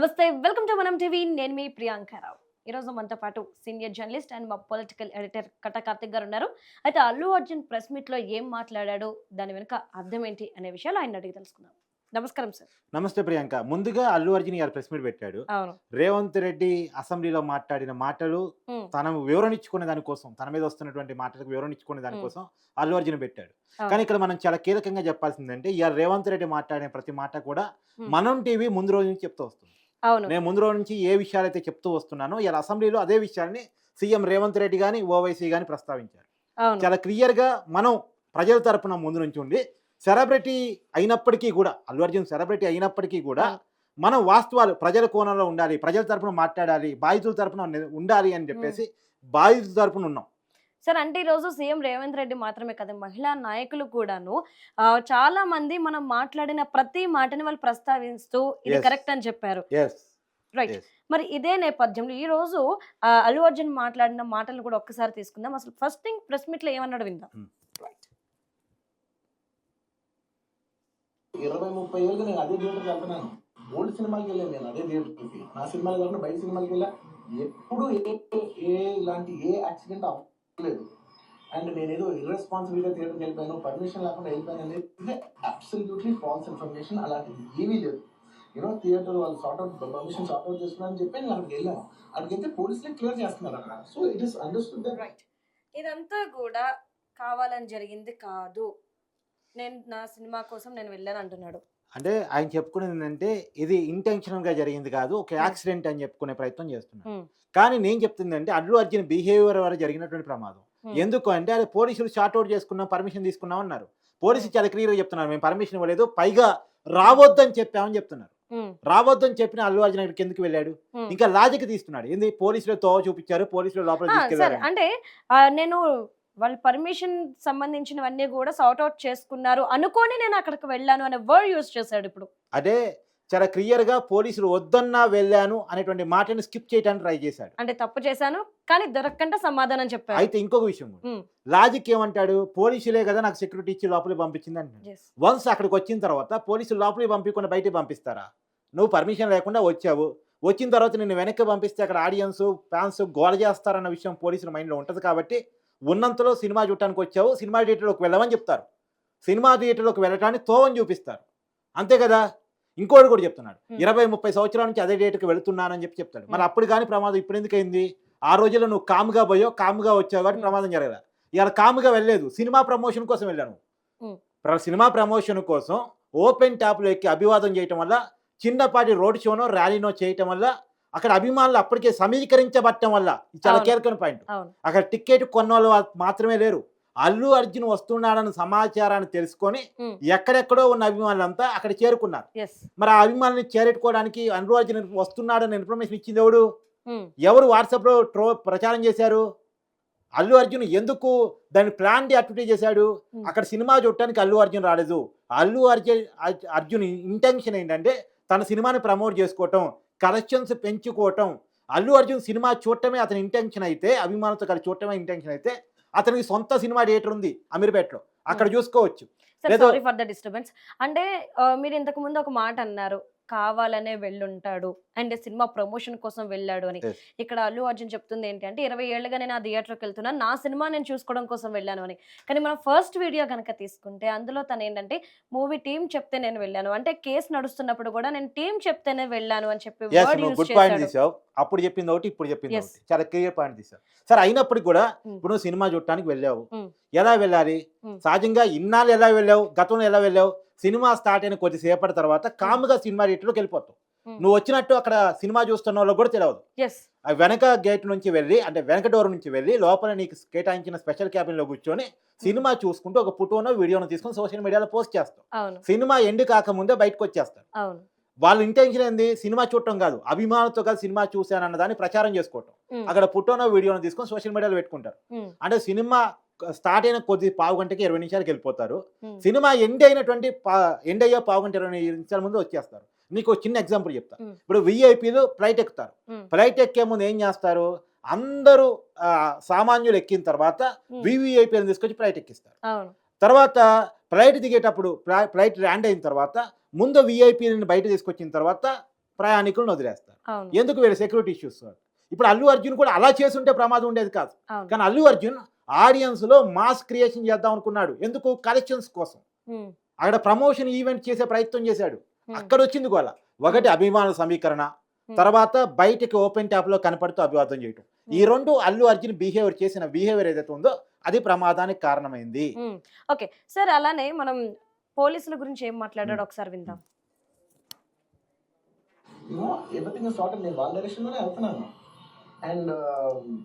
నమస్తే welcome to మనం TV. నేను మీ ప్రియాంకారావు ఈరోజు మనతో పాటు సీనియర్ జర్నలిస్ట్ అండ్ మా పొలిటికల్ ఎడిటర్ కట్ట కార్తిక్ గారు ఉన్నారు. అయితే అల్లు అర్జున్ ప్రెస్ మీట్లో ఏం మాట్లాడాడు దాని వెనుక అర్థం ఏంటి అనే విషయాలు ఆయన అడిగి తెలుసుకుందాం. నమస్కారం సార్. నమస్తే ప్రియాంక. ముందుగా అల్లు అర్జున్ గారు ప్రెస్ మీట్ పెట్టాడు. అవును. రేవంత్ రెడ్డి అసెంబ్లీలో మాట్లాడిన మాటలు తన వివరణ ఇచ్చుకునే దానికోసం తన మీద వస్తున్నటువంటి మాటలకు వివరణ ఇచ్చుకునే దానికోసం అల్లు అర్జున్ పెట్టాడు. కానీ ఇక్కడ మనం చాలా కీలకంగా చెప్పాల్సిందంటే ఇవాళ రేవంత్ రెడ్డి మాట్లాడిన ప్రతి మాట కూడా. మనం టీవీ ముందు రోజు నుంచి చెప్తూ వస్తుంది. నేను ముందు రోజు నుంచి ఏ విషయాలు అయితే చెప్తూ వస్తున్నానో ఇలా అసెంబ్లీలో అదే విషయాల్ని సీఎం రేవంత్ రెడ్డి కానీ ఓవైసీ కానీ ప్రస్తావించారు. అవును. చాలా క్లియర్గా మనం ప్రజల తరపున ముందు నుంచి ఉండి సెలబ్రిటీ అయినప్పటికీ కూడా అల్లు అర్జున్ సెలబ్రిటీ అయినప్పటికీ కూడా. మనం వాస్తవాలు ప్రజల కోణంలో ఉండాలి ప్రజల తరపున మాట్లాడాలి బాధితుల తరపున ఉండాలి అని చెప్పేసి బాధితుల తరపున ఉన్నాం. సార్ అంటే ఈరోజు సీఎం రేవంత్ రెడ్డి మాత్రమే కదా మహిళా నాయకులు కూడాను చాలా మంది మనం మాట్లాడిన ప్రతి మాటని వాళ్ళు ప్రస్తావిస్తూ ఇది. కరెక్ట్ అని చెప్పారు. రైట్. మరి ఇదే నేపథ్యంలో ఈ రోజు అల్లు అర్జున్ మాట్లాడిన మాటలు కూడా ఒక్కసారి తీసుకుందాం. అసలు ఫస్ట్ థింగ్ ప్రెస్ మీట్లో ఏమన్నాడు విందాం. Hmm. ఇరవై ముప్పై ఏళ్ళుగా నేను అదే థియేటర్కి వెళ్తున్నాను. ఓల్డ్ సినిమాకి వెళ్ళాను నేను అదే థియేటర్కి నా సినిమాలు కాకుండా బయట సినిమాకి వెళ్ళా. ఎప్పుడు ఏ ఏ ఇలాంటి ఏ యాక్సిడెంట్ లేదు అండ్ నేను ఏదో ఇర్రెస్పాన్సిబుల్గా థియేటర్కి వెళ్ళిపోయాను పర్మిషన్ లేకుండా వెళ్ళిపోయాను అనేది అబ్సల్యూట్లీ ఫాల్స్ ఇన్ఫర్మేషన్ అలాంటిది ఏమీ లేదు. యూనో థియేటర్ వాళ్ళు sort out permission sort out చేస్తున్నారని చెప్పి నేను అక్కడికి వెళ్ళాను. అక్కడికి పోలీసులే క్లియర్ చేస్తున్నారు అక్కడ. So it is understood right ఇదంతా కూడా కావాలని జరిగింది కాదు. నేను నా సినిమా కోసం నేను వెళ్ళాను అంటున్నాడు. అంటే ఆయన చెప్పుకునేది ఏంటంటే ఇది intentional గా జరిగింది కాదు ఒక యాక్సిడెంట్ అని చెప్పుకునే ప్రయత్నం చేస్తున్నాడు. Hmm. కానీ నేను చెప్తుంది అంటే అల్లు అర్జున్ బిహేవియర్ వల్ల జరిగినటువంటి ప్రమాదం. ఎందుకు అంటే అది పోలీసులు షార్ట్ అవుట్ చేసుకున్నాం పర్మిషన్ తీసుకున్నాం అన్నారు. పోలీసులు చాలా క్లియర్గా చెప్తున్నారు మేము పర్మిషన్ ఇవ్వలేదు పైగా రావద్దని చెప్పామని చెప్తున్నారు. రావద్దని చెప్పిన అల్లు అర్జున్ అక్కడికి ఎందుకు వెళ్ళాడు. ఇంకా లాజిక్ తీస్తున్నాడు. ఏంది? పోలీసులు తోవ చూపించారు పోలీసులు లోపల అంటే నేను వాళ్ళ పర్మిషన్ సంబంధించినవన్నీ కూడా సార్ట్ అవుట్ చేసుకున్నారు. అనుకొని నేను అక్కడికి వెళ్ళాను అనే వర్డ్ యూజ్ చేశాడు ఇప్పుడు. అదే చాలా క్లియర్గా పోలీసులు వద్దన్నా వెళ్ళాను అనేటువంటి మాటని స్కిప్ చేయడానికి ట్రై చేశాడు. అంటే తప్పు చేశాను కానీ దొరకకుండా సమాధానం చెప్పాడు. అయితే ఇంకొక విషయం. లాజిక్ ఏమంటాడు? పోలీసులే కదా నాకు సెక్యూరిటీ ఇచ్చి లోపలికి పంపించింది Yes. వన్స్ అక్కడికి వచ్చిన తర్వాత పోలీసులు లోపలికి పంపించకుండా బయటికి పంపిస్తారా? నువ్వు పర్మిషన్ లేకుండా వచ్చావు. వచ్చిన తర్వాత నిన్ను వెనక్కి పంపిస్తే అక్కడ ఆడియన్స్ ఫ్యాన్స్ గోల చేస్తారన్న విషయం పోలీసుల మైండ్లో ఉంటుంది కాబట్టి ఉన్నంతలో సినిమా చూడటానికి వచ్చావు సినిమా థియేటర్లోకి వెళ్ళమని చెప్తారు. సినిమా థియేటర్లోకి వెళ్ళటానికి తోవని చూపిస్తారు. అంతే కదా? ఇంకోటి కూడా చెప్తున్నాడు. ఇరవై ముప్పై సంవత్సరాల నుంచి అదే డేట్కి వెళుతున్నానని చెప్పి చెప్తాడు. మరి అప్పుడు కానీ ప్రమాదం ఇప్పుడు ఎందుకు అయింది? ఆ రోజుల్లో నువ్వు కాముగా పోయావు కాముగా వచ్చావు కాబట్టి. ప్రమాదం జరగల. ఇవాళ కాముగా వెళ్ళలేదు సినిమా ప్రమోషన్ కోసం వెళ్ళాను. సినిమా ప్రమోషన్ కోసం ఓపెన్ ట్యాప్లో ఎక్కి అభివాదం చేయటం వల్ల చిన్నపాటి రోడ్ షోనో ర్యాలీనో చేయటం వల్ల అక్కడ అభిమానులు అప్పటికే సమీకరించబట్టడం వల్ల చాలా. కీలకమైన పాయింట్ అక్కడ టికెట్ కొన్న వాళ్ళు మాత్రమే లేరు. అల్లు అర్జున్ వస్తున్నాడన్న సమాచారాన్ని తెలుసుకొని. ఎక్కడెక్కడో ఉన్న అభిమానులంతా అక్కడ చేరుకున్నారు. మరి ఆ అభిమానుల్ని చేరెట్టుకోవడానికి అల్లు అర్జున్ వస్తున్నాడన్న ఇన్ఫర్మేషన్ ఇచ్చింది ఎవడు? ఎవరు వాట్సాప్లో ట్రో ప్రచారం చేశారు? అల్లు అర్జున్ ఎందుకు దాన్ని ప్లాన్ అడ్వర్టైజ్ చేశాడు. అక్కడ సినిమా చూడటానికి అల్లు అర్జున్ రాలేదు. అల్లు అర్జున్ అర్జు- అర్జున్ ఇంటెన్షన్ ఏంటంటే తన సినిమాని ప్రమోట్ చేసుకోవటం. కలెక్షన్స్ పెంచుకోవటం. అల్లు అర్జున్ సినిమా చూడటమే అతని ఇంటెన్షన్ అయితే అభిమానులతో కలిసి చూడటమే ఇంటెన్షన్ అయితే అతనికి సొంత సినిమా థియేటర్ ఉంది అమీర్పేటలో. అక్కడ చూసుకోవచ్చు. Sir for the disturbance. అంటే మీరు ఇంతకు ముందు ఒక మాట అన్నారు కావాలనే వెళ్ళుంటాడు. అండ్ సినిమా ప్రమోషన్ కోసం వెళ్ళాడు అని. ఇక్కడ అల్లు అర్జున్ చెప్తుంది ఏంటి అంటే ఇరవై ఏళ్ళుగా నేను ఆ థియేటర్కి వెళ్తున్నాను నా సినిమా నేను చూసుకోవడం కోసం వెళ్ళాను అని కానీ మనం ఫస్ట్ వీడియో కనుక తీసుకుంటే అందులో తను ఏంటంటే మూవీ టీం చెప్తే నేను వెళ్ళాను అంటే కేసు నడుస్తున్నప్పుడు కూడా నేను టీం చెప్తేనే వెళ్ళాను అని చెప్పి గుడ్ పాయింట్ తీసావు అప్పుడు చెప్పింది ఒకటి ఇప్పుడు చెప్పింది. ఒకటి చాలా క్లియర్ పాయింట్ తీసావు సరే అయినప్పటికీ కూడా. ఇప్పుడు నువ్వు సినిమా చూడటానికి వెళ్ళావు. ఎలా వెళ్ళాలి. సహజంగా ఇన్నాళ్ళు ఎలా వెళ్ళావు గతంలో ఎలా వెళ్ళావు సినిమా స్టార్ట్ అయిన కొద్దిసేపటి తర్వాత కాముగా సినిమా థియేటర్లోకి వెళ్ళిపోతావు. నువ్వు వచ్చినట్టు అక్కడ సినిమా చూస్తున్న వాళ్ళకి కూడా తెలియదు వెనక గేట్ నుంచి వెళ్ళి అంటే వెనక డోర్ నుంచి వెళ్ళి లోపల నీకు కేటాయించిన స్పెషల్ క్యాబిన్లో కూర్చొని సినిమా చూసుకుంటూ ఒక ఫోటోనో వీడియోనో తీసుకొని సోషల్ మీడియాలో పోస్ట్ చేస్తావు. అవును. సినిమా ఎండ్ కాకముందే బయటకు వచ్చేస్తారు. వాళ్ళ ఇంటెన్షన్ ఏంది? సినిమా చూడటం కాదు. అభిమానులతో కలిసి సినిమా చూశానన్న దాన్ని ప్రచారం చేసుకోవటం. అక్కడ పుట్టోనో వీడియోను తీసుకొని సోషల్ మీడియాలో పెట్టుకుంటారు. అంటే సినిమా స్టార్ట్ అయిన కొద్ది పావు గంటకి ఇరవై నిమిషాలకి వెళ్ళిపోతారు. సినిమా ఎండ్ అయినటువంటి ఎండ్ అయ్యే పావు గంట ఇరవై నిమిషాల ముందు వచ్చేస్తారు. నీకు ఒక చిన్న ఎగ్జాంపుల్ చెప్తా. Hmm. ఇప్పుడు విఐపీలు ఫ్లైట్ ఎక్కుతారు. ఫ్లైట్ ఎక్కే ముందు ఏం చేస్తారు? అందరూ సామాన్యులు ఎక్కిన తర్వాత. వివిఐపీలను తీసుకొచ్చి ఫ్లైట్ ఎక్కిస్తారు. తర్వాత ఫ్లైట్ దిగేటప్పుడు ఫ్లై- ఫ్లైట్ ల్యాండ్ అయిన తర్వాత ముందు విఐపీలను బయట తీసుకొచ్చిన తర్వాత ప్రయాణికులను వదిలేస్తారు. ఎందుకు వీళ్ళు సెక్యూరిటీ ఇష్యూస్ ఇప్పుడు అల్లు అర్జున్ కూడా అలా చేసుంటే ప్రమాదం ఉండేది కాదు. కానీ అల్లు అర్జున్ ఆడియన్స్లో మాస్ క్రియేషన్ చేద్దాం అనుకున్నాడు. ఎందుకు? కలెక్షన్స్ కోసం. అక్కడ ప్రమోషన్ ఈవెంట్ చేసే ప్రయత్నం చేశాడు. అక్కడ వచ్చింది గోల. ఒకటి అభిమానుల సమీకరణ. తర్వాత బయటికి ఓపెన్ ట్యాప్లో కనపడుతూ అభివాదం చేయటం. ఈ. రెండు అల్లు అర్జున్ బిహేవియర్ చేసిన బిహేవియర్ ఏదైతే ఉందో అది ప్రమాదానికి కారణమైంది. ఓకే. సార్ అలానే మనం పోలీసుల గురించి ఏం మాట్లాడాడు ఒకసారి విందాం. ఎవ్రీథింగ్ సార్ట్ నేను వాళ్ళ డైరెక్షన్లోనే వెళ్తున్నాను. అండ్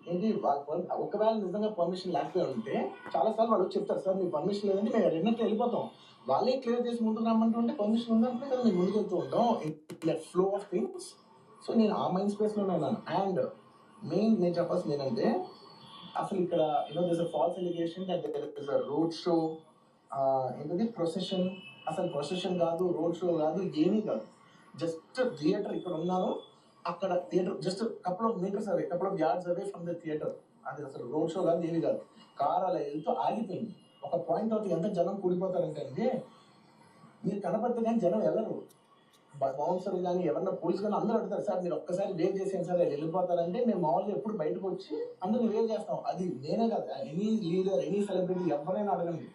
ఏంటి వాళ్ళ per- ఒకవేళ నిజంగా పర్మిషన్ లేకపోయి ఉంటే చాలా సార్లు వాళ్ళు చెప్తారు సార్ మీ పర్మిషన్ లేదంటే మేము రెండింటికి వెళ్ళిపోతాం. వాళ్ళే క్లియర్ చేసి ముందుకు రమ్మంటుంటే పర్మిషన్ ఉందంటే కదా నేను ముందుకు వెళ్తూ ఉంటాం ఫ్లో ఆఫ్ థింగ్స్ సో నేను ఆ మైండ్ స్పేస్లో ఉన్నాను. అండ్ మెయిన్ నేను చెప్పాల్సింది ఏంటంటే అసలు ఇక్కడ you know this false allegation that is road show ఏంటది? ప్రొసెషన్ అసలు ప్రొసెషన్ కాదు రోడ్ షో కాదు ఏమీ కాదు. జస్ట్ థియేటర్ ఇక్కడ ఉన్నాను. అక్కడ theatre just couple of meters away couple of yards away from the theatre అది అసలు రోడ్ షో కాదు ఏమీ కాదు. కార్ అలా వెళ్తూ ఆగిపోయింది. ఒక పాయింట్ అవుతుంది ఎంత జనం కూడిపోతారంటే అండి మీరు కనపడితే కానీ జనం వెళ్ళరు. బౌన్సర్లు కానీ ఎవరన్నా పోలీస్ కానీ అందరూ అడుగుతారు సార్ మీరు ఒక్కసారి వేవ్ చేసేయండి సార్ వెళ్ళిపోతారంటే మేము మామూలుగా ఎప్పుడు బయటకు వచ్చి అందరూ వేవ్ చేస్తాం. అది నేనే కాదు ఎనీ లీడర్ ఎనీ సెలబ్రిటీ ఎవరైనా అడగండి.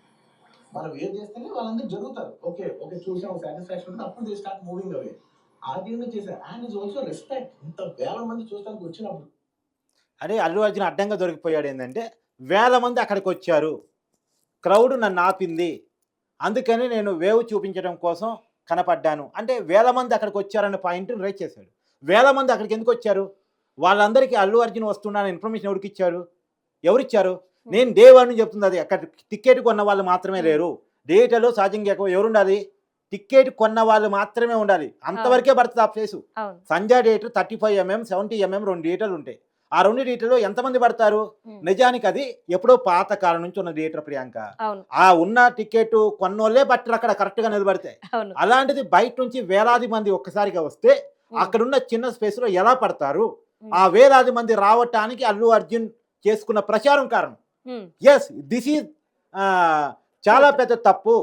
మనం వేవ్ చేస్తేనే వాళ్ళందరూ జరుగుతారు. ఓకే ఓకే చూసాం సాటిస్ఫాక్షన్ ఉంటుంది అప్పుడు they start moving away RDMA చేశారు. అండ్ ఇస్ ఆల్సో రెస్పెక్ట్ ఇంత వేల మంది చూస్తానికి వచ్చినప్పుడు. అరే అల్లు అర్జున్ అడ్డంగా దొరికిపోయాడు ఏంటంటే వేల మంది అక్కడికి వచ్చారు. క్రౌడ్ నన్ను ఆపింది. అందుకని నేను వేవ్ చూపించడం కోసం కనపడ్డాను. అంటే వేల మంది అక్కడికి వచ్చారనే పాయింట్ రైట్ చేశాడు. వేల మంది అక్కడికి ఎందుకు వచ్చారు? వాళ్ళందరికీ అల్లు అర్జున్ వస్తున్నాను ఇన్ఫర్మేషన్ ఎవరికి ఇచ్చారు? ఎవరిచ్చారు నేను డే వన్ నుంచి చెప్తుంది అది. అక్కడ టికెట్ కొన్న వాళ్ళు మాత్రమే లేరు. డేటాలో సహజంగా ఎక్కువ ఎవరు ఉండాలి టికెట్ కొన్న వాళ్ళు మాత్రమే ఉండాలి. అంతవరకే పడుతుంది ఆ ప్లేసు అవును. సంజయ్ డేట్ thirty five MM seventy MM రెండు డేటాలు ఉంటాయి. ఆ రెండు డేటాలో ఎంతమంది పడతారు? నిజానికి అది ఎప్పుడో పాత కాలం నుంచి ఉన్న డేటర్ ప్రియాంక. ఆ ఉన్న టికెట్ కొన్నోళ్ళే బట్టలు అక్కడ కరెక్ట్గా నిలబడతాయి అలాంటిది బయట నుంచి వేలాది మంది ఒక్కసారిగా వస్తే అక్కడున్న చిన్న స్పేస్లో ఎలా పడతారు? ఆ వేలాది మంది రావటానికి అల్లు అర్జున్ చేసుకున్న ప్రచారం కారణం. ఎస్ దిస్ ఈజ్ చాలా పెద్ద తప్పు.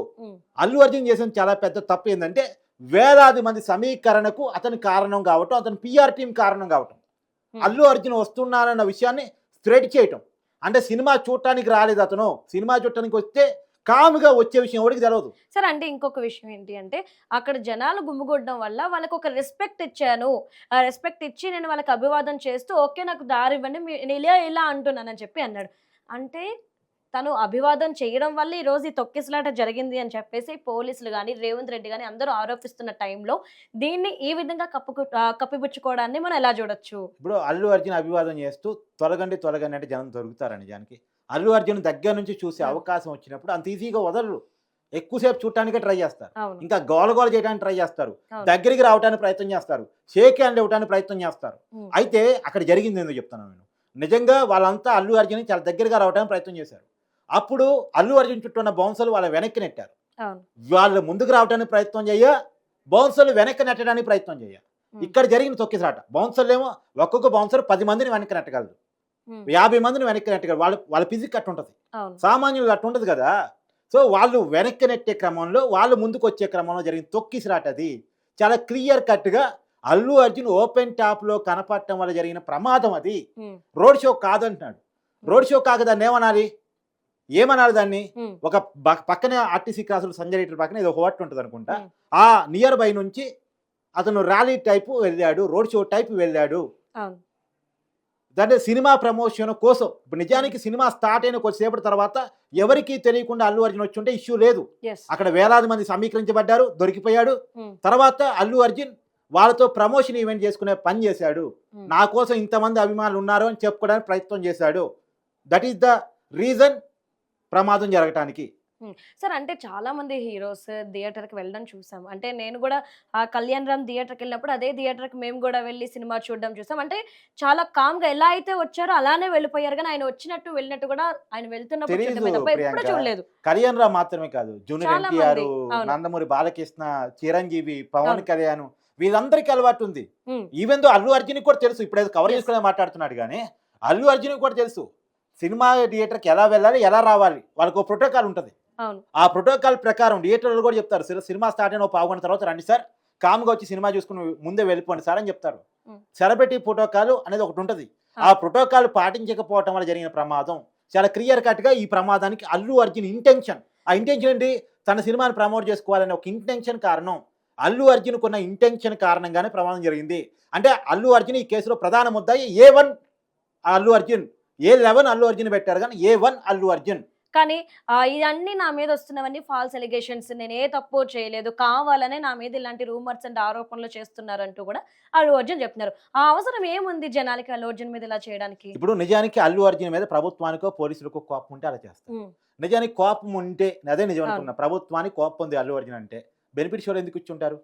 అల్లు అర్జున్ చేసిన చాలా పెద్ద తప్పు ఏంటంటే వేలాది మంది సమీకరణకు అతని కారణం కావటం అతని పిఆర్ టీం కారణం కావటం. అల్లు అర్జున్ వస్తున్నానన్న విషయాన్ని స్ప్రెడ్ చేయటం. అంటే సినిమా చూడటానికి రాలేదు అతను. సినిమా చూడటానికి వస్తే కాముగా వచ్చే విషయం ఎవరికి తెలియదు సరే అంటే ఇంకొక విషయం ఏంటి అంటే అక్కడ జనాలు గుమ్మిగొట్టడం వల్ల వాళ్ళకి ఒక రెస్పెక్ట్ ఇచ్చాను. ఆ రెస్పెక్ట్ ఇచ్చి నేను వాళ్ళకి అభివాదం చేస్తూ ఓకే నాకు దారి ఇవ్వండి. నేను ఇలా ఇలా అంటున్నానని చెప్పి అన్నాడు. అంటే తను అభివాదం చేయడం వల్ల ఈ రోజు ఈ తొక్కిసలాట జరిగింది అని చెప్పేసి పోలీసులు కానీ రేవంత్ రెడ్డి కానీ అందరూ ఆరోపిస్తున్న టైంలో దీన్ని ఈ విధంగా కప్పు కప్పిపుచ్చుకోవడాన్ని మనం ఎలా చూడొచ్చు? ఇప్పుడు అల్లు అర్జున్ అభివాదం చేస్తూ తొలగండి తొలగండి అంటే జనం దొరుకుతారు నిజానికి. అల్లు అర్జున్ దగ్గర నుంచి చూసే. అవకాశం వచ్చినప్పుడు అంత ఈజీగా వదలరు. ఎక్కువసేపు చూడటానికే ట్రై చేస్తారు. ఇంకా గోల గోల చేయడానికి ట్రై చేస్తారు. దగ్గరికి రావడానికి ప్రయత్నం చేస్తారు. షేక్ హ్యాండ్ ఇవ్వడానికి ప్రయత్నం చేస్తారు. అయితే అక్కడ జరిగింది ఏందో చెప్తాను నేను? నిజంగా వాళ్ళంతా అల్లు అర్జున్ చాలా దగ్గరగా రావడానికి ప్రయత్నం చేశారు. అప్పుడు అల్లు అర్జున్ చుట్టూ ఉన్న బౌన్సర్లు వాళ్ళ వెనక్కి నెట్టారు. వాళ్ళు ముందుకు రావడానికి ప్రయత్నం చేయ బౌన్సర్లు వెనక్కి నెట్టడానికి ప్రయత్నం చేయ. ఇక్కడ జరిగిన తొక్కిసరాట బౌన్సర్లు ఏమో ఒక్కొక్క బౌన్సర్ పది మందిని వెనక్కి నెట్టగలదు. యాభై మందిని వెనక్కి నెట్టగలరు. వాళ్ళ వాళ్ళ ఫిజిక్ అట్టు ఉంటుంది. సామాన్యులు అట్టు కదా. సో వాళ్ళు వెనక్కి నెట్టే క్రమంలో వాళ్ళు ముందుకు వచ్చే క్రమంలో జరిగిన తొక్కిసరాట అది. చాలా క్లియర్ కట్గా అల్లు అర్జున్ ఓపెన్ టాప్లో కనపడటం వల్ల జరిగిన ప్రమాదం అది. రోడ్ షో కాదంటున్నాడు. రోడ్ షో కాక దాన్ని ఏమనాలి? ఏమనాలి దాన్ని? ఒక పక్కనే ఆర్టీసీ క్రాసులు సంజయ్ రీటర్ పక్కన ఇది ఒక హోటల్ ఉంటుంది అనుకుంటా. ఆ నియర్ బై నుంచి అతను ర్యాలీ టైపు వెళ్ళాడు రోడ్ షో టైపు వెళ్ళాడు. దాంట్లో సినిమా ప్రమోషన్ కోసం. ఇప్పుడు నిజానికి సినిమా స్టార్ట్ అయిన కొద్దిసేపటి తర్వాత ఎవరికీ తెలియకుండా అల్లు అర్జున్ వచ్చి ఇష్యూ లేదు. అక్కడ వేలాది మంది సమీకరించబడ్డారు దొరికిపోయాడు. తర్వాత అల్లు అర్జున్ వాళ్ళతో ప్రమోషన్ ఈవెంట్ చేసుకునే పని చేశాడు. నా కోసం ఇంతమంది అభిమానులు ఉన్నారు అని చెప్పుకోవడానికి ప్రయత్నం చేశాడు. దట్ ఈస్ ద రీజన్ ప్రమాదం జరగటానికి. సార్ అంటే చాలా మంది హీరోస్ థియేటర్కి వెళ్ళడం చూసాం. అంటే నేను కూడా ఆ కళ్యాణ్ రామ్ థియేటర్కి వెళ్ళినప్పుడు అదే థియేటర్కి మేము కూడా వెళ్ళి సినిమా చూడడం చూసాం. అంటే చాలా కామ్గా ఎలా అయితే వచ్చారో అలానే వెళ్ళిపోయారు. కానీ ఆయన వచ్చినట్టు వెళ్ళినట్టు కూడా ఆయన వెళ్తున్నప్పుడు ఎప్పుడు. చూడలేదు. కళ్యాణ్ రావు మాత్రమే కాదు జూనియర్ ఎన్టీఆర్. నందమూరి బాలకృష్ణ చిరంజీవి పవన్. కళ్యాణ్ వీళ్ళందరికీ అలవాటు ఉంది. ఈవెన్ దో అల్లు అర్జున్ కూడా తెలుసు. ఇప్పుడు కవర్. చేసుకునే మాట్లాడుతున్నాడు కానీ అల్లు అర్జున్ కూడా తెలుసు. సినిమా థియేటర్కి ఎలా వెళ్ళాలి ఎలా రావాలి వాళ్ళకు ప్రోటోకాల్ ఉంటుంది. ఆ ప్రోటోకాల్ ప్రకారం థియేటర్లు కూడా చెప్తారు "సిర- సినిమా స్టార్ట్ అయిన ఒక పావు గంట తర్వాత రండి సార్ కామ్గా వచ్చి సినిమా చూసుకుని ముందే వెళ్ళిపోండి సార్ అని చెప్తారు. సెలబ్రిటీ ప్రోటోకాల్ అనేది ఒకటి ఉంటుంది. ఆ. ప్రోటోకాల్ పాటించకపోవటం వల్ల జరిగిన ప్రమాదం చాలా క్లియర్ కట్గా ఈ ప్రమాదానికి అల్లు అర్జున్ ఇంటెన్షన్. ఆ ఇంటెన్షన్ ఏంటి? తన సినిమాని ప్రమోట్ చేసుకోవాలనే ఒక ఇంటెన్షన్ కారణం. అల్లు అర్జున్కు ఉన్న ఇంటెన్షన్ కారణంగానే ప్రమాదం జరిగింది. అంటే అల్లు అర్జున్ ఈ కేసులో ప్రధాన ముద్దాయి A one Allu Arjun. A eleven Allu Arjun పెట్టారు కానీ ఏ వన్ అల్లు అర్జున్? కానీ ఇవన్నీ నా మీద వస్తున్నవన్నీ ఫాల్స్ ఎలిగేషన్స్ నేను ఏ తప్పు చేయలేదు. కావాలనే నా మీద ఇలాంటి రూమర్స్ అండ్ ఆరోపణలు చేస్తున్నారంటూ కూడా అల్లు అర్జున్ చెప్తున్నారు. ఆ అవసరం ఏముంది జనాలకి అల్లు అర్జున్ మీద ఇలా చేయడానికి? ఇప్పుడు నిజానికి అల్లు అర్జున్ మీద ప్రభుత్వానికో పోలీసులకో కోపం ఉంటే అలా చేస్తారు. నిజానికి కోపం ఉంటే అదే నిజం అనుకున్నా ప్రభుత్వానికి కోపం ఉంది అల్లు అర్జున్ అంటే. బెనిఫిట్ షోలు ఎందుకు ఇచ్చుంటారు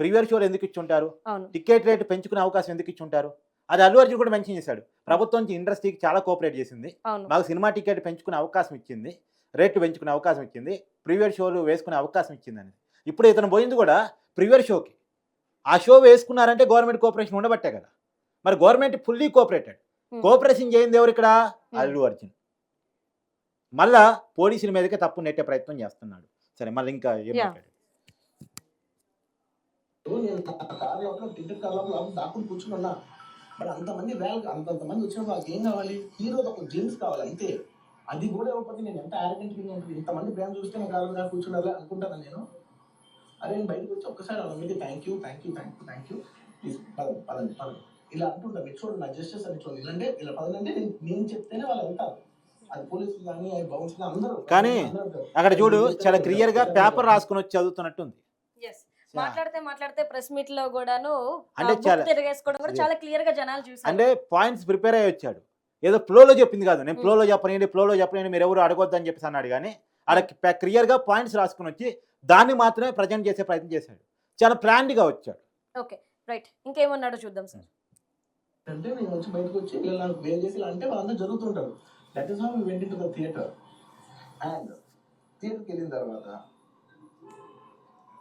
ప్రీవియర్ షోలు ఎందుకు ఇచ్చుంటారు టికెట్ రేట్ పెంచుకునే అవకాశం ఎందుకు ఇచ్చుంటారు అది అల్లు అర్జున్ కూడా మెన్షన్ చేశాడు. ప్రభుత్వం నుంచి ఇండస్ట్రీకి చాలా కోఆపరేట్ చేసింది. మాకు సినిమా టికెట్ పెంచుకునే అవకాశం ఇచ్చింది. రేట్లు పెంచుకునే అవకాశం ఇచ్చింది. ప్రీవియర్ షోలు వేసుకునే అవకాశం ఇచ్చిందని ఇప్పుడు ఇతను పోయింది కూడా ప్రీవియర్ షోకి ఆ షో వేసుకున్నారంటే గవర్నమెంట్ కోఆపరేషన్ ఉండబట్టే కదా. మరి గవర్నమెంట్ ఫుల్లీ కోఆపరేటెడ్. కోఆపరేషన్ చేయింది ఎవరు ఇక్కడ? అల్లు అర్జున్. మళ్ళా పోలీసుల మీదకే తప్పు నెట్టే ప్రయత్నం చేస్తున్నాడు. సరే మళ్ళీ ఇంకా ఏం Yeah. మాట్లాడు? నేను నా కార్ లోపల టికెట్ కార్ లోపల దాక్కుని కూర్చుని ఉన్నా. మరి అంతమంది వేల అంతంతమంది వచ్చినప్పుడు నాకు ఏం కావాలి? హీరో ఒక జెంట్స్ కావాలి అంతే. అది కూడా ఇవ్వకపోతే నేను ఎంత arrogant గా ఉంటుంది ఇంతమంది ప్రేమ చూస్తే నాకు కారు కూర్చుండాలి అనుకుంటాను నేను? అరే నేను బయటకు వచ్చి ఒక్కసారి మీద thank you thank you thank you thank you please పదండి పదండి పదండి. ఇలా అంటుంటా మీరు చూడండి నా జస్టిస్ అని చూడండి. ఇలాంటే ఇలా పదండి నేను నేను చెప్తేనే వాళ్ళు వెళ్తారు. అది కానీ అది. అక్కడ చూడు నేను చాలా క్లియర్గా. పేపర్ రాసుకుని వచ్చి చదువుతున్నట్టుంది. మాట్లాడితే మాట్లాడితే ప్రెస్ మీట్లో కూడాను అంటే చాలా- తిరగేసుకోవడం కూడా. చాలా క్లియర్గా జనాలు చూసారు అంటే పాయింట్స్ ప్రిపేర్ అయ్యి వచ్చాడు. ఏదో ఫ్లోలో చెప్పింది కాదు. నేను. ఫ్లోలో చెప్పనండి ఫ్లోలో చెప్పనండి మీరు ఎవరు అడగొద్దని చెప్పేసి అన్నాడు కానీ ఆడ క్లియర్గా పాయింట్స్ రాసుకుని వచ్చి దాన్ని మాత్రమే ప్రజెంట్ చేసే ప్రయత్నం చేశాడు. చాలా ప్లాన్డ్గా వచ్చాడు. ఓకే రైట్ ఇంకేమన్నాడో చూద్దాం సార్ అంటే నేను వచ్చి బయటకు వచ్చి ఇలా నాకు వేలు చేసి అంటే వాళ్ళంతా జరుగుతుంటారు. That is how we went to the theatre and థియేటర్కి వెళ్ళిన తర్వాత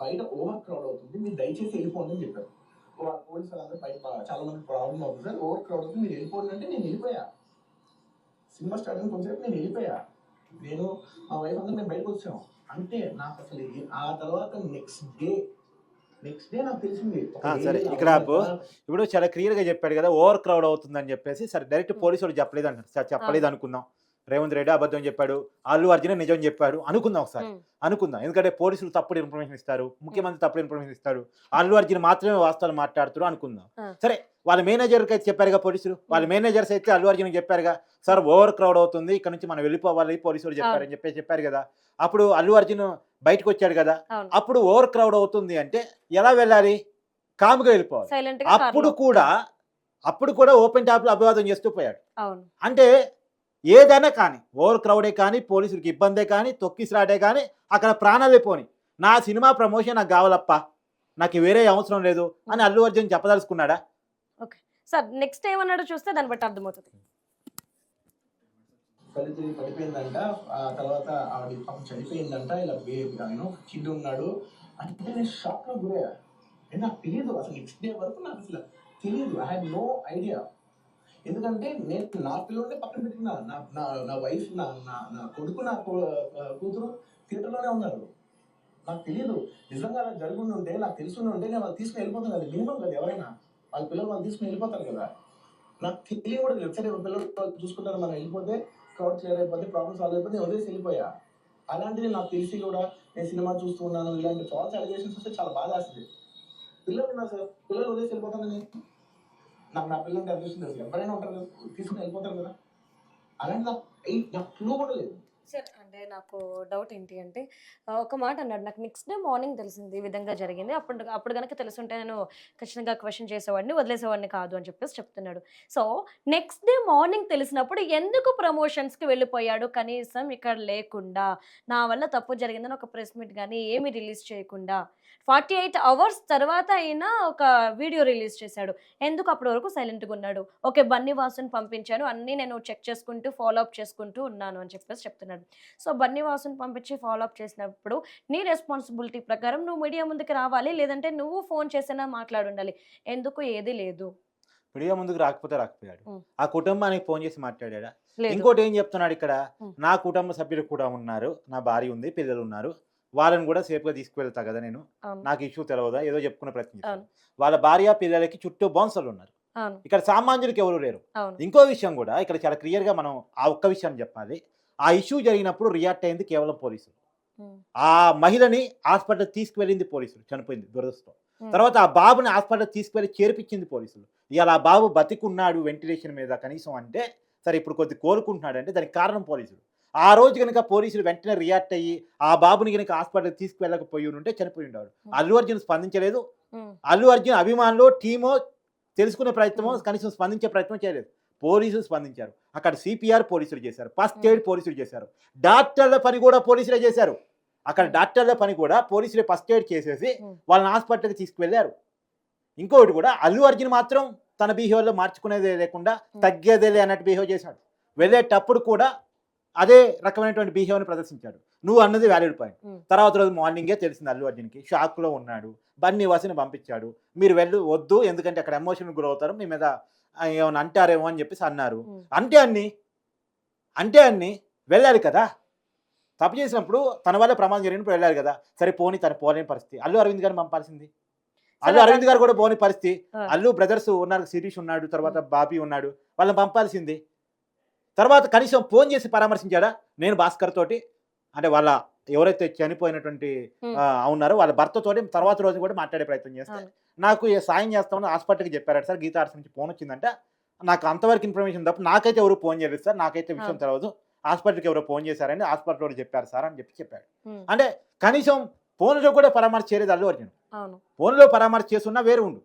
బయట ఓవర్ క్రౌడ్ అవుతుంది. మీరు దయచేసి వెళ్ళిపోండి అని చెప్పారు. పోలీసు వాళ్ళందరూ బయట చాలా మంది ప్రాబ్లం అవుతుంది. సార్ ఓవర్ క్రౌడ్ అవుతుంది. మీరు వెళ్ళిపోండి అంటే నేను వెళ్ళిపోయా. సినిమా స్టార్ట్ అయిన కొంచెంసేపు నేను వెళ్ళిపోయా. నేను మా వైఫ్ అందరూ మేము బయటకు వచ్చాం. అంటే నాకు అసలు ఆ తర్వాత నెక్స్ట్ డే నెక్స్ట్ డే నాకు తెలిసింది. ఒక ఆ, lady సరే, ఇక్కడ ఇప్పుడు చాలా క్లియర్గా చెప్పాడు కదా ఓవర్ క్రౌడ్ అవుతుందని చెప్పేసి సరే డైరెక్ట్ పోలీసు వాళ్ళు చెప్పలేదు అంటారు సరే చెప్పలేదు అనుకుందాం. రేవంత్ రెడ్డి అబద్ధం చెప్పాడు అల్లు అర్జున్ నిజం చెప్పాడు అనుకుందాం ఒకసారి. అనుకుందాం. ఎందుకంటే పోలీసులు తప్పుడు ఇన్ఫర్మేషన్ ఇస్తారు ముఖ్యమంత్రి తప్పుడు ఇన్ఫర్మేషన్ ఇస్తారు అల్లు అర్జున్ మాత్రమే వాస్తవాలు మాట్లాడుతారు అనుకుందాం. సరే వాళ్ళ మేనేజర్కి అయితే చెప్పారుగా పోలీసులు? వాళ్ళ మేనేజర్స్ అయితే అల్లు అర్జున్ చెప్పారుగా సార్ ఓవర్ క్రౌడ్ అవుతుంది ఇక్కడ నుంచి మనం వెళ్ళిపోవాలి పోలీసులు చెప్పారని చెప్పి చెప్పారు కదా. అప్పుడు అల్లు అర్జున్ బయటకు వచ్చాడు కదా అప్పుడు ఓవర్ క్రౌడ్ అవుతుంది అంటే ఎలా వెళ్ళాలి? కాముగా వెళ్ళిపోవాలి. అప్పుడు. కూడా అప్పుడు కూడా ఓపెన్ టాప్లో అభివాదం చేస్తూ పోయాడు. అంటే ఏదైనా కానీ ఓవర్ క్రౌడే కానీ పోలీసులకి ఇబ్బందే కానీ తొక్కిసలాటే కానీ అక్కడ ప్రాణాలే పోని. నా సినిమా ప్రమోషన్ నాకు కావాలప్ప. నాకు వేరే అవసరం లేదు అని అల్లు అర్జున్ చెప్పదలుచుకున్నాడా? సార్ నెక్స్ట్ ఏమన్నాడో చూస్తే దాన్ని బట్టి అర్థమవుతుంది. తిరిగి పడిపోయిందంట. ఆ తర్వాత ఆవిడ పాపం చనిపోయిందంట. ఇలా యూనో కిడ్ ఉన్నాడు. అంటే నేను షాక్లో గురయ్యా. నాకు తెలియదు అసలు నెక్స్ట్ డే వరకు నాకు అసలు తెలియదు ఐ హ్యాడ్ నో ఐడియా ఎందుకంటే నేను నా పిల్లల్ని పక్కన పెట్టిన నా నా నా వైఫ్ నా నా నా కొడుకు నా కూతురు థియేటర్లోనే ఉన్నారు. నాకు తెలియదు నిజంగా అలా జరుగుండి ఉంటే నాకు తెలుసుకుని ఉంటే నేను వాళ్ళు తీసుకుని వెళ్ళిపోతాను కదా. మినిమం కదా ఎవరైనా. వాళ్ళ పిల్లలు వాళ్ళు తీసుకుని వెళ్ళిపోతారు కదా. నాకు తెలియ కూడా లేదు. సరే పిల్లలు చూసుకుంటారు మనం వెళ్ళిపోతే క్రౌడ్ క్లియర్ అయిపోతే ప్రాబ్లమ్ సాల్వ్ అయిపోతే నేను వదిలేసి వెళ్ళిపోయా. అలాంటిది నాకు తెలిసి కూడా నేను సినిమా చూస్తూ ఉన్నాను. ఇలాంటి ఫాల్స్ అలిగేషన్స్ వస్తే చాలా బాధ వేస్తుంది. పిల్లలు ఉన్నారు సార్. పిల్లలు వదిలేసి వెళ్ళిపోతానని. నాకు నా పిల్లలు అదృష్టం తెలుసు ఎవరైనా ఉంటారు కదా తీసుకుని వెళ్ళిపోతారు కదా. అలాంటి నాకు నాకు క్లూ కూడా లేదు. సార్ అంటే నాకు డౌట్ ఏంటి అంటే ఒక మాట అన్నాడు. నాకు నెక్స్ట్ డే మార్నింగ్ తెలిసింది ఈ విధంగా జరిగింది. అప్పుడు అప్పుడు కనుక తెలుసుంటే నేను ఖచ్చితంగా క్వశ్చన్ చేసేవాడిని వదిలేసేవాడిని కాదు అని చెప్పేసి చెప్తున్నాడు. సో నెక్స్ట్ డే మార్నింగ్ తెలిసినప్పుడు ఎందుకు ప్రమోషన్స్కి వెళ్ళిపోయాడు? కనీసం ఇక్కడ లేకుండా నా వల్ల తప్పు జరిగిందని ఒక ప్రెస్ మీట్ కానీ ఏమి రిలీజ్ చేయకుండా ఫార్టీ ఎయిట్ అవర్స్ తర్వాత అయినా ఒక వీడియో రిలీజ్ చేశాడు. ఎందుకు అప్పటి వరకు సైలెంట్గా ఉన్నాడు? ఓకే బన్నీ వాసుని పంపించాను. అన్నీ నేను చెక్ చేసుకుంటూ ఫాలో అప్ చేసుకుంటూ ఉన్నాను అని చెప్పేసి చెప్తున్నాడు. సో బన్నీ వాసుని పంపించి ఫాలో అప్ చేసినప్పుడు నీ రెస్పాన్సిబిలిటీ ప్రకారం నువ్వు మీడియా ముందుకు రావాలి లేదంటే నువ్వు ఫోన్ చేసినా మాట్లాడుండాలి. ఎందుకు? ఏది లేదు. మీడియా ముందుకు రాకపోతే రాకపోయాడు. ఆ కుటుంబానికి ఫోన్ చేసి మాట్లాడా ఇంకోటి ఏం చెప్తున్నాడు ఇక్కడ. నా కుటుంబ సభ్యులు కూడా ఉన్నారు. నా భార్య ఉంది పిల్లలు ఉన్నారు. వాళ్ళని కూడా సేఫ్గా తీసుకువెళ్తా కదా నేను. నాకు ఇష్యూ తెలియదా ఏదో చెప్పుకునే ప్రయత్నం. వాళ్ళ భార్య పిల్లలకి చుట్టూ బౌన్సర్లు ఉన్నారు. ఇక్కడ సామాన్యులకి ఎవరు లేరు. ఇంకో విషయం కూడా ఇక్కడ చాలా క్లియర్గా మనం ఆ ఒక్క విషయాన్ని చెప్పాలి. ఆ ఇష్యూ జరిగినప్పుడు రియాక్ట్ అయింది కేవలం పోలీసులు. ఆ మహిళని హాస్పిటల్ తీసుకువెళ్ళింది పోలీసులు చనిపోయింది దురదృష్టం. తర్వాత ఆ బాబుని హాస్పిటల్ తీసుకువెళ్ళి చేర్పించింది పోలీసులు. ఇవాళ ఆ బాబు బతికున్నాడు వెంటిలేషన్ మీద కనీసం అంటే సరే ఇప్పుడు కొద్ది కోలుకుంటున్నాడు అంటే దానికి కారణం పోలీసులు. ఆ రోజు కనుక పోలీసులు వెంటనే రియాక్ట్ అయ్యి ఆ బాబుని కనుక హాస్పిటల్ తీసుకువెళ్ళకపోయి ఉంటే చనిపోయి ఉండేవాడు. అల్లు అర్జున్ స్పందించలేదు. అల్లు అర్జున్ అభిమానులు టీమో తెలుసుకునే ప్రయత్నమో కనీసం స్పందించే ప్రయత్నం చేయలేదు. పోలీసులు స్పందించారు. అక్కడ సిపిఆర్ పోలీసులు చేశారు. ఫస్ట్ ఎయిడ్ పోలీసులు చేశారు. డాక్టర్ల పని కూడా పోలీసులే చేశారు. అక్కడ డాక్టర్ల పని కూడా పోలీసులే ఫస్ట్ ఎయిడ్ చేసేసి ఉమ్. వాళ్ళని హాస్పిటల్కి తీసుకువెళ్ళారు. ఇంకొకటి కూడా అల్లు అర్జున్ మాత్రం తన బిహేవియర్లో మార్చుకునేదే లేకుండా తగ్గేదేలే అన్నట్టు బిహేవ్ చేశాడు. వెళ్ళేటప్పుడు కూడా అదే రకమైనటువంటి బిహేవియర్ని ప్రదర్శించాడు. నువ్వు అన్నది వ్యాలిడ్ పాయింట్. తర్వాత రోజు మార్నింగే తెలిసింది అల్లు అర్జున్కి షాక్లో ఉన్నాడు బన్నీ వాసిని పంపించాడు. మీరు వెళ్ళు వద్దు ఎందుకంటే అక్కడ ఎమోషన్ గురవుతారు మీ మీద ఏమైనా అంటారేమో అని చెప్పేసి అన్నారు. అంటే అన్ని అంటే అన్ని వెళ్ళాలి కదా? తప్పు చేసినప్పుడు తన వల్ల ప్రమాదం జరిగినప్పుడు వెళ్ళాలి కదా? సరే పోని తను పోలేని పరిస్థితి. అల్లు అరవింద్ గారిని పంపాల్సింది. అల్లు అరవింద్ గారు కూడా పోని పరిస్థితి. అల్లు బ్రదర్స్ ఉన్నారు శిరీష్ ఉన్నాడు తర్వాత బాబీ ఉన్నాడు. వాళ్ళని పంపాల్సింది. తర్వాత కనీసం ఫోన్ చేసి పరామర్శించాడా? నేను భాస్కర్ తోటి అంటే వాళ్ళ ఎవరైతే చనిపోయినటువంటి ఉన్నారో వాళ్ళ భర్తతోటి తర్వాత రోజు కూడా మాట్లాడే ప్రయత్నం చేస్తే అవును. నాకు సాయం చేస్తామని హాస్పిటల్కి చెప్పారట సార్ గీతా ఆర్ట్స్ నుంచి ఫోన్ వచ్చిందంటే. నాకు అంతవరకు ఇన్ఫర్మేషన్ తప్ప నాకైతే ఎవరు ఫోన్ చేయలేదు సార్ నాకైతే విషయం. తెలియదు హాస్పిటల్కి ఎవరో ఫోన్ చేశారని హాస్పిటల్ వాళ్ళు చెప్పారు సార్ అని చెప్పి చెప్పాడు. అంటే కనీసం ఫోన్లో కూడా పరామర్శ చేయలేదు అల్లు అర్జున్. ఫోన్లో పరామర్శ చేస్తున్నా వేరు ఉండు.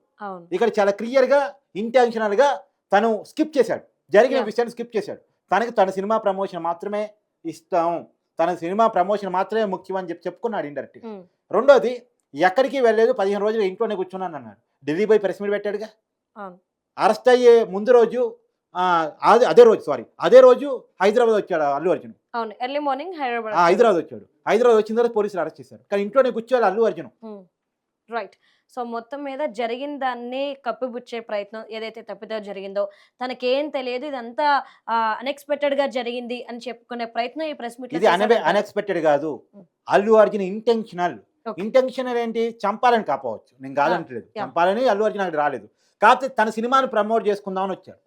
ఇక్కడ చాలా క్లియర్గా ఇంటెన్షనల్గా తను స్కిప్ చేశాడు. జరిగిన. విషయాన్ని స్కిప్ చేశాడు. తనకి తన సినిమా ప్రమోషన్ మాత్రమే ఇస్తాం. తన సినిమా ప్రమోషన్ మాత్రమే ముఖ్యం అని చెప్పి చెప్పుకున్నాడు ఇండైరెక్ట్గా. రెండోది ఎక్కడికి వెళ్ళలేదు పదిహేను రోజులు ఇంట్లోనే కూర్చున్నాను అన్నాడు. ఢిల్లీ పోయి ప్రెస్ మీట్ పెట్టాడుగా? అరెస్ట్ అయ్యే ముందు రోజు అదే అదే రోజు సారీ అదే రోజు హైదరాబాద్ వచ్చాడు అల్లు అర్జున్. అవును ఎర్లీ మార్నింగ్ హైదరాబాద్ హైదరాబాద్ వచ్చాడు. హైదరాబాద్ వచ్చిన తర్వాత పోలీసులు అరెస్ట్ చేశారు. కానీ ఇంట్లోనే కూర్చోవాలి అల్లు అర్జున్. రైట్ సో మొత్తం మీద జరిగిన దాన్ని కప్పిపుచ్చే ప్రయత్నం ఏదైతే తప్పిదో జరిగిందో తనకేం తెలియదు ఇదంతా అన్ఎక్స్పెక్టెడ్గా జరిగింది అని చెప్పుకునే ప్రయత్నం ఈ ప్రెస్ మీట్ ఇది అనే అన్ఎక్స్పెక్టెడ్ కాదు. అల్లు అర్జున్ ఇంటెన్షనల్. ఇంటెన్షనల్ ఏంటి? చంపాలని కాపవచ్చు. నేను కాదంటలేదు. చంపాలని అల్లు అర్జున్ అక్కడ రాలేదు. కాకపోతే తన సినిమాని ప్రమోట్ చేసుకుందామని వచ్చాడు.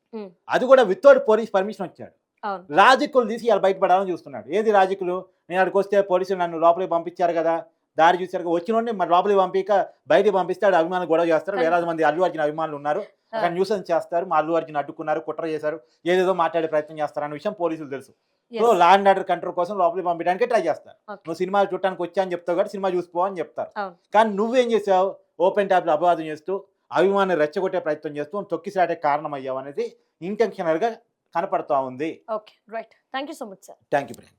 అది కూడా వితౌట్ పోలీస్ పర్మిషన్ వచ్చాడు. లాజిక్కులు తీసి ఇలా బయటపడాలని చూస్తున్నాడు. ఏది లాజిక్కులు నేను అక్కడికి వస్తే పోలీసులు నన్ను లోపలికి పంపించారు కదా. దారి చూసారు వచ్చిన మరి లోపలికి పంపిక బయటికి పంపిస్తాడు అభిమానులు గొడవ చేస్తారు. వేలాది మంది అల్లు అర్జున్ అభిమానులు ఉన్నారు. అక్కడ న్యూసెన్స్ చేస్తారు. మా అల్లు అర్జున్ అడ్డుకున్నారు కుట్ర చేశారు. ఏదేదో మాట్లాడే ప్రయత్నం చేస్తారు అన్న విషయం పోలీసులు తెలుసు. So law and order control కోసం లోపలికి పంపించడానికి ట్రై చేస్తారు. నువ్వు సినిమా చూడటానికి వచ్చా అని చెప్తావు కాబట్టి సినిమా చూసిపో అని చెప్తారు. కానీ నువ్వేం చేసావు? ఓపెన్ ట్యాబ్లో అపవాదం చేస్తూ అభిమాన్ని రెచ్చగొట్టే ప్రయత్నం చేస్తూ తొక్కిసాటే కారణం అయ్యావు అనేది ఇంటెన్షనల్గా కనపడతా ఉంది. Okay right thank you so much sir thank you